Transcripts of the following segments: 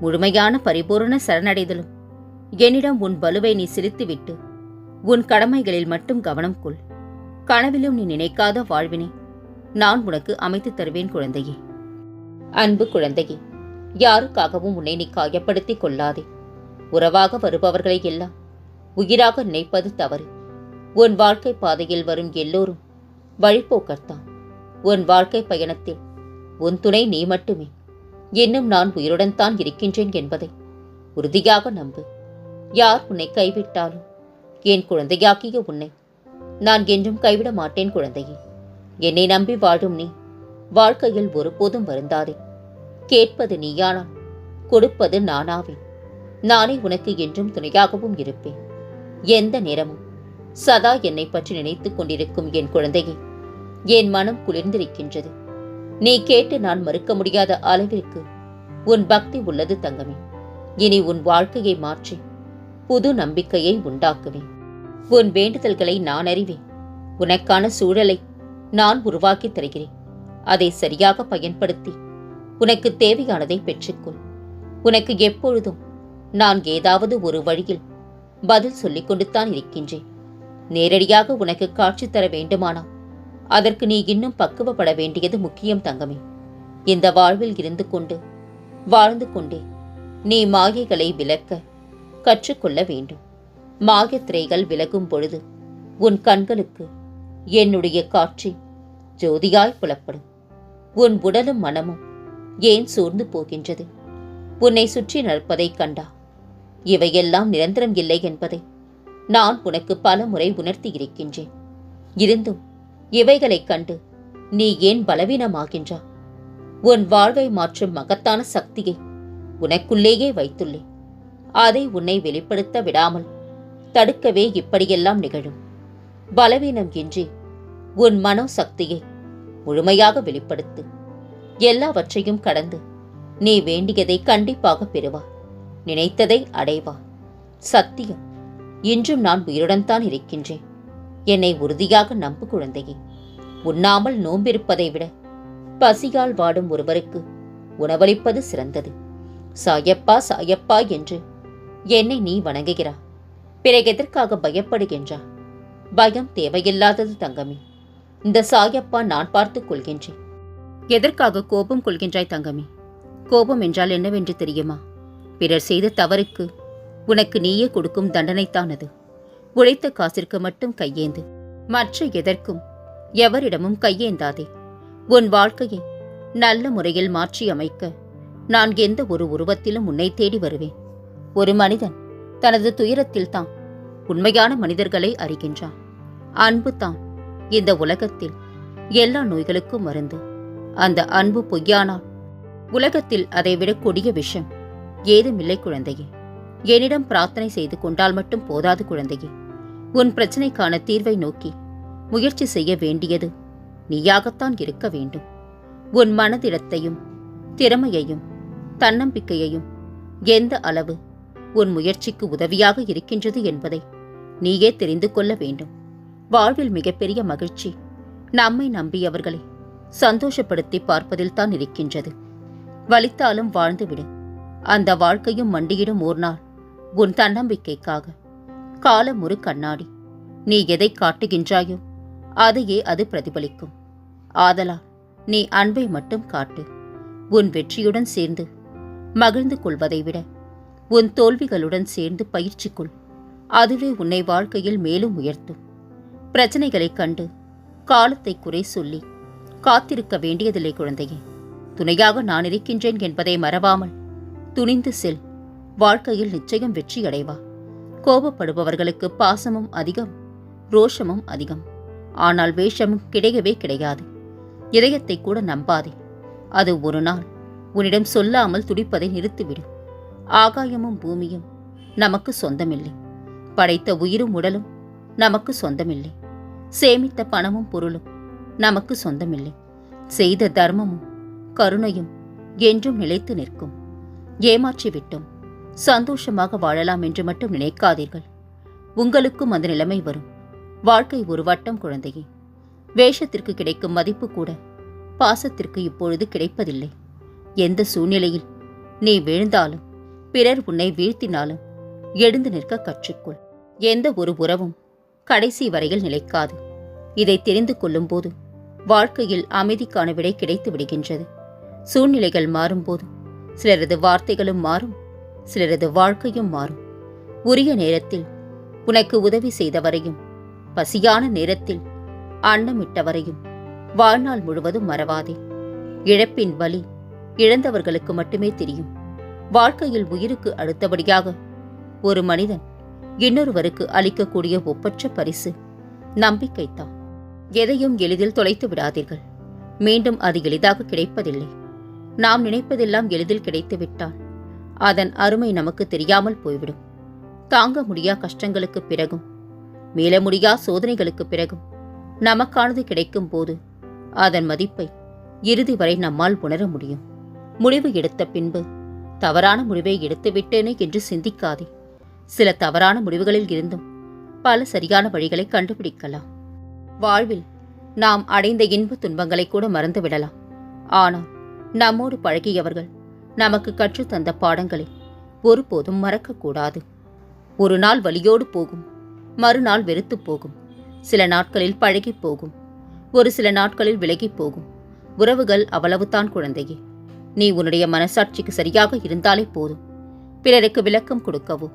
முழுமையான பரிபூரண சரணடைதலும். என்னிடம் உன் பலுவை நீ செலுத்திவிட்டு உன் கடமைகளில் மட்டும் கவனம் கொள். கனவிலும் நீ நினைக்காத வாழ்வினை நான் உனக்கு அமைத்துத் தருவேன் குழந்தையே. அன்பு குழந்தையே யாருக்காகவும் உன்னை நீ காயப்படுத்திக் கொள்ளாதே. உறவாக வருபவர்களை எல்லாம் உயிராக நினைப்பது தவறு. உன் வாழ்க்கை பாதையில் வரும் எல்லோரும் வழிபோக்கர்தான் உன் வாழ்க்கை பயணத்தில் உன் துணை நீ மட்டுமே. இன்னும் நான் உயிருடன் தான் இருக்கின்றேன் என்பதை உறுதியாக நம்பு. யார் உன்னை கைவிட்டாலும்? என் குழந்தையாக்கிய உன்னை. நான் என்றும் கைவிட மாட்டேன் குழந்தையே. என்னை நம்பி வாழும் நீ வாழ்க்கையில் ஒருபோதும் வருந்தாதே. கேட்பது நீயானால் கொடுப்பது நானாவேன் நானே உனக்கு என்றும் துணையாகவும் இருப்பேன். எந்த நேரமும் சதா என்னை பற்றி நினைத்துக் கொண்டிருக்கும் என் குழந்தையே என் மனம் குளிர்ந்திருக்கின்றது. நீ கேட்டு நான் மறுக்க முடியாத அளவிற்கு உன் பக்தி உள்ளது தங்கமே. இனி உன் வாழ்க்கையை மாற்றி புது நம்பிக்கையை உண்டாக்குவேன் உன் வேண்டுதல்களை நான் அறிவேன். உனக்கான சூழலை நான் உருவாக்கி தருகிறேன். அதை சரியாக பயன்படுத்தி உனக்கு தேவையானதை பெற்றுக்கொள். உனக்கு எப்பொழுதும் நான் ஏதாவது ஒரு வழியில் பதில் சொல்லிக் கொண்டுத்தான் இருக்கின்றேன். நேரடியாக உனக்கு காட்சி தர வேண்டுமானா அதற்கு நீ இன்னும் பக்குவப்பட வேண்டியது முக்கியம் தங்கமே. இந்த வாழ்வில் இருந்து கொண்டு வாழ்ந்து கொண்டே நீ மாயைகளை விலக்க கற்றுக்கொள்ள வேண்டும். மாயத்திரைகள் விலகும் பொழுது உன் கண்களுக்கு என்னுடைய காட்சி ஜோதியாய் புலப்படும். உன் உடலும் மனமும் ஏன் சோர்ந்து போகின்றது? உன்னை சுற்றி நடப்பதைக் கண்டா? இவையெல்லாம் நிரந்தரம் இல்லை என்பதை நான் உனக்கு பல முறை உணர்த்தி இருக்கின்றேன். இருந்தும் இவைகளைக் கண்டு நீ ஏன் பலவீனமாகின்றா? உன் வாழ்வை மாற்றும் மகத்தான சக்தியை உனக்குள்ளேயே வைத்துள்ளேன் அதை உன்னை வெளிப்படுத்த விடாமல் தடுக்கவே இப்படியெல்லாம் நிகழும். பலவீனம் இன்றி உன் மனோ சக்தியை முழுமையாக வெளிப்படுத்து. எல்லாவற்றையும் கடந்து நீ வேண்டியதை கண்டிப்பாக பெறுவா. நினைத்ததை அடைவா. சத்தியம் இன்றும் நான் உயிருடன் தான் இருக்கின்றேன். என்னை உறுதியாக நம்பு குழந்தையே. உண்ணாமல் நோம்பிருப்பதை விட பசியால் வாடும் ஒருவருக்கு உணவளிப்பது சிறந்தது. சாயப்பா சாயப்பா என்று என்னை நீ வணங்குகிறா. பிறகு எதற்காக பயப்படுகின்றா? பயம் தேவையில்லாதது தங்கமே. இந்த சாயப்பா நான் பார்த்துக் கொள்கின்றேன். எதற்காக கோபம் கொள்கின்றாய் தங்கமே? கோபம் என்றால் என்னவென்று தெரியுமா? பிறர் செய்த தவறுக்கு உனக்கு நீயே கொடுக்கும் தண்டனைத்தான் அது உழைத்த காசிற்கு மட்டும் கையேந்து மற்ற எதற்கும் எவரிடமும் கையேந்தாதே. உன் வாழ்க்கையை நல்ல முறையில் மாற்றி அமைக்க நான் எந்த ஒரு உருவத்திலும் உன்னை தேடி வருவேன். ஒரு மனிதன் தனது துயரத்தில் தான் உண்மையான மனிதர்களை அறிகின்றான். அன்பு தான் இந்த உலகத்தில் எல்லா நோய்களுக்கும் மருந்து. அந்த அன்பு பொய்யானால் உலகத்தில் அதைவிட கொடிய விஷம். ஏதுமில்லை குழந்தையே. என்னிடம் பிரார்த்தனை செய்து கொண்டால் மட்டும் போதாது குழந்தையே. உன் பிரச்சனைக்கான தீர்வை நோக்கி முயற்சி செய்ய வேண்டியது நீயாகத்தான் இருக்க வேண்டும். உன் மனதிடத்தையும் திறமையையும் தன்னம்பிக்கையையும் எந்த அளவு உன் முயற்சிக்கு உதவியாக இருக்கின்றது என்பதை நீயே தெரிந்து கொள்ள வேண்டும். வாழ்வில் மிகப்பெரிய மகிழ்ச்சி நம்மை நம்பியவர்களை சந்தோஷப்படுத்தி பார்ப்பதில் தான் இருக்கின்றது. வலித்தாலும் வாழ்ந்துவிடு. அந்த வாழ்க்கையும் மண்டியிடும் ஓர் நாள் உன் தன்னம்பிக்கைக்காக காலம் ஒரு கண்ணாடி. நீ எதை காட்டுகின்றாயோ அதையே அது பிரதிபலிக்கும். ஆதலால் நீ அன்பை மட்டும் காட்டு. உன் வெற்றியுடன் சேர்ந்து மகிழ்ந்து கொள்வதை விட உன் தோல்விகளுடன் சேர்ந்து பயிற்சி கொள் அதுவே உன்னை வாழ்க்கையில் மேலும் உயர்த்தும். பிரச்சனைகளைக் கண்டு காலத்தை குறை சொல்லி காத்திருக்க வேண்டியதில்லை குழந்தையே. துணையாக நான் இருக்கின்றேன் என்பதை மறவாமல் துணிந்து செல். வாழ்க்கையில் நிச்சயம் வெற்றி அடைவா கோபப்படுபவர்களுக்கு பாசமும் அதிகம் ரோஷமும் அதிகம். ஆனால் வேஷமும் கிடையவே கிடையாது. இதயத்தை கூட நம்பாதே. அது ஒரு நாள் உன்னிடம் சொல்லாமல் துடிப்பதை நிறுத்திவிடும். ஆகாயமும் பூமியும் நமக்கு சொந்தமில்லை. படைத்த உயிரும் உடலும் நமக்கு சொந்தமில்லை. சேமித்த பணமும் பொருளும் நமக்கு சொந்தமில்லை. செய்த தர்மமும் கருணையும் என்றும் நிலைத்து நிற்கும். ஏமாற்றிவிட்டோம். சந்தோஷமாக வாழலாம் என்று மட்டும் நினைக்காதீர்கள். உங்களுக்கும் அந்த நிலைமை வரும். வாழ்க்கை ஒரு வட்டம் குழந்தையே. வேஷத்திற்கு கிடைக்கும் மதிப்பு கூட பாசத்திற்கு இப்பொழுது கிடைப்பதில்லை. எந்த சூழ்நிலையில் நீ வீழ்ந்தாலும் பிறர் உன்னை வீழ்த்தினாலும் எழுந்து நிற்க கற்றுக்கொள். எந்த ஒரு உறவும் கடைசி வரையில் நிலைக்காது. இதை தெரிந்து கொள்ளும்போது வாழ்க்கையில் அமைதிக்கான விடை கிடைத்து விடுகின்றது. சூழ்நிலைகள் மாறும்போது சிலரது வார்த்தைகளும் மாறும். சிலரது வாழ்க்கையும் மாறும். உரிய நேரத்தில் உனக்கு உதவி செய்தவரையும் பசியான நேரத்தில் அன்னமிட்டவரையும் வாழ்நாள் முழுவதும் மறவாதே. இழப்பின் வலி இழந்தவர்களுக்கு மட்டுமே தெரியும். வாழ்க்கையில் உயிருக்கு அடுத்தபடியாக ஒரு மனிதன் இன்னொருவருக்கு அளிக்கக்கூடிய ஒப்பற்ற பரிசு நம்பிக்கைத்தான் எதையும் எளிதில் தொலைத்து விடாதீர்கள். மீண்டும் அது எளிதாக கிடைப்பதில்லை. நாம் நினைப்பதெல்லாம் எளிதில் கிடைத்துவிட்டால் அதன் அருமை நமக்கு தெரியாமல் போய்விடும். தாங்க முடியா கஷ்டங்களுக்கு பிறகும் மீள முடியா சோதனைகளுக்கு பிறகும் நமக்கானது கிடைக்கும் போது அதன் மதிப்பை இறுதி வரை நம்மால் உணர முடியும். முடிவு எடுத்த பின்பு தவறான முடிவை எடுத்துவிட்டேனே என்று சிந்திக்காதே. சில தவறான முடிவுகளில் இருந்தும் பல சரியான வழிகளை கண்டுபிடிக்கலாம். வாழ்வில் நாம் அடைந்த இன்ப துன்பங்களை கூட மறந்துவிடலாம். ஆனால் நம்மோடு பழகியவர்கள் நமக்கு கற்றுத்தந்த பாடங்களை ஒருபோதும் மறக்கக்கூடாது. ஒரு நாள் வலியோடு போகும் மறுநாள் வெறுத்து போகும் சில நாட்களில் பழகி போகும் ஒரு சில நாட்களில் விலகி போகும். உறவுகள் அவ்வளவுதான் குழந்தையே. நீ உன்னுடைய மனசாட்சிக்கு சரியாக இருந்தாலே போதும். பிறருக்கு விளக்கம் கொடுக்கவோ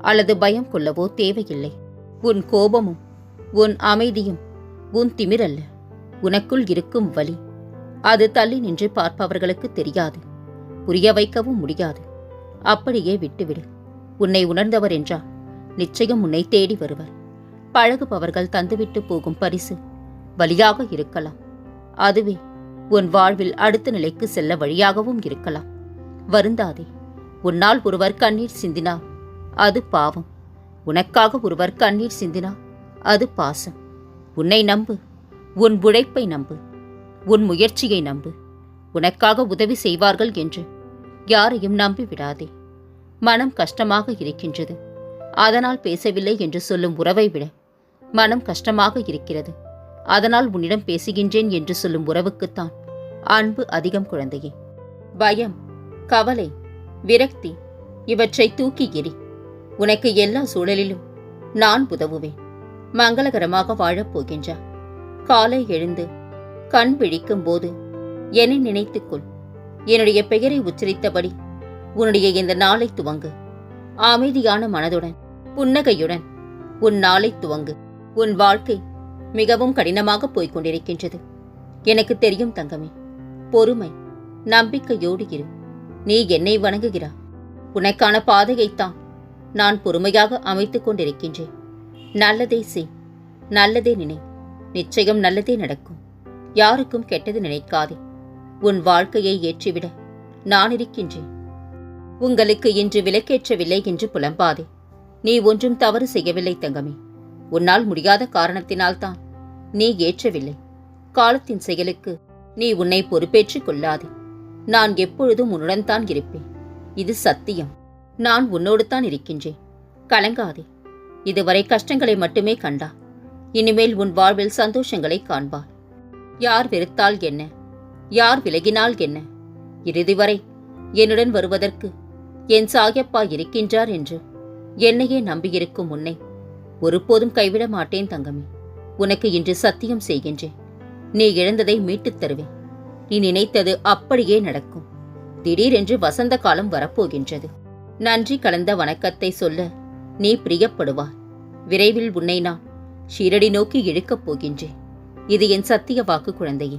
அல்லது பயம் கொள்ளவோ தேவையில்லை. உன் கோபமும் உன் அமைதியும் உன் திமிரல்ல. உனக்குள் இருக்கும் வழி அது தள்ளி நின்று பார்ப்பவர்களுக்கு தெரியாது. புரிய வைக்கவும் முடியாது. அப்படியே விட்டுவிடு. உன்னை உணர்ந்தவர் என்றால் நிச்சயம் உன்னை தேடி வருவர். பழகுபவர்கள் தந்துவிட்டு போகும் பரிசு வழியாக இருக்கலாம். அதுவே உன் வாழ்வில் அடுத்த நிலைக்கு செல்ல வழியாகவும் இருக்கலாம். வருந்தாதே உன்னால் ஒருவர் கண்ணீர் சிந்தினார் அது பாவம். உனக்காக ஒருவர் கண்ணீர் சிந்தினார் அது பாசம். உன்னை நம்பு உன் உழைப்பை நம்பு உன் முயற்சியை நம்பு. உனக்காக உதவி செய்வார்கள் என்று. யாரையும் நம்பி விடாதே மனம் கஷ்டமாக இருக்கின்றது. அதனால் பேசவில்லை என்று சொல்லும் உறவை விட மனம் கஷ்டமாக இருக்கிறது. அதனால் உன்னிடம் பேசுகின்றேன் என்று சொல்லும் உறவுக்குத்தான் அன்பு அதிகம் குழந்தையே. பயம் கவலை விரக்தி இவற்றை தூக்கி எறி உனக்கு எல்லா சூழலிலும் நான் உதவுவேன். மங்களகரமாக வாழப் போகின்றா. காலை எழுந்து கண் விழிக்கும் போது என்னை நினைத்துக்கொள். என்னுடைய பெயரை உச்சரித்தபடி உன்னுடைய இந்த நாளை துவங்கு. அமைதியான மனதுடன் புன்னகையுடன் உன் நாளை துவங்கு. உன் வாழ்க்கை மிகவும் கடினமாக போய்க் கொண்டிருக்கின்றது எனக்கு தெரியும் தங்கமே பொறுமை நம்பிக்கையோடு இரு. நீ என்னை வணங்குகிறா. உனக்கான பாதையைத்தான் நான் பொறுமையாக அமைத்துக் கொண்டிருக்கின்றேன். நல்லதே செய் நல்லதே நினை. நிச்சயம் நல்லதே நடக்கும். யாருக்கும் கெட்டது நினைக்காதே. உன் வாழ்க்கையை ஏற்றிவிட. நான் இருக்கின்றேன். உங்களுக்கு இன்று விலக்கேற்றவில்லை என்று புலம்பாதே. நீ ஒன்றும் தவறு செய்யவில்லை தங்கமே. உன்னால் முடியாத காரணத்தினால்தான் நீ ஏற்றவில்லை. காலத்தின் செயலுக்கு நீ உன்னை பொறுப்பேற்றுக் கொள்ளாதே. நான் எப்பொழுதும் உன்னுடன் தான் இருப்பேன். இது சத்தியம். நான் உன்னோடு தான் இருக்கின்றேன். கலங்காதே. இதுவரை கஷ்டங்களை மட்டுமே கண்டா. இனிமேல் உன் வாழ்வில் சந்தோஷங்களை காண்பார் யார் வெறுத்தால் என்ன? யார் விலகினால் என்ன? இறுதி வரை என்னுடன் வருவதற்கு என் சாயப்பா இருக்கின்றார் என்று என்னையே நம்பியிருக்கும் உன்னை ஒருபோதும் கைவிட மாட்டேன் தங்கமே. உனக்கு இன்று சத்தியம் செய்கின்றேன். நீ இழந்ததை மீட்டுத் தருவேன். நீ நினைத்தது அப்படியே நடக்கும். திடீரென்று வசந்த காலம் வரப்போகின்றது. நன்றி கலந்த வணக்கத்தை சொல்ல நீ பிரியப்படுவாய். விரைவில் உன்னை நான் ஷீரடி நோக்கி இழுக்கப் போகின்றேன். இது என் சத்திய வாக்கு குழந்தையே.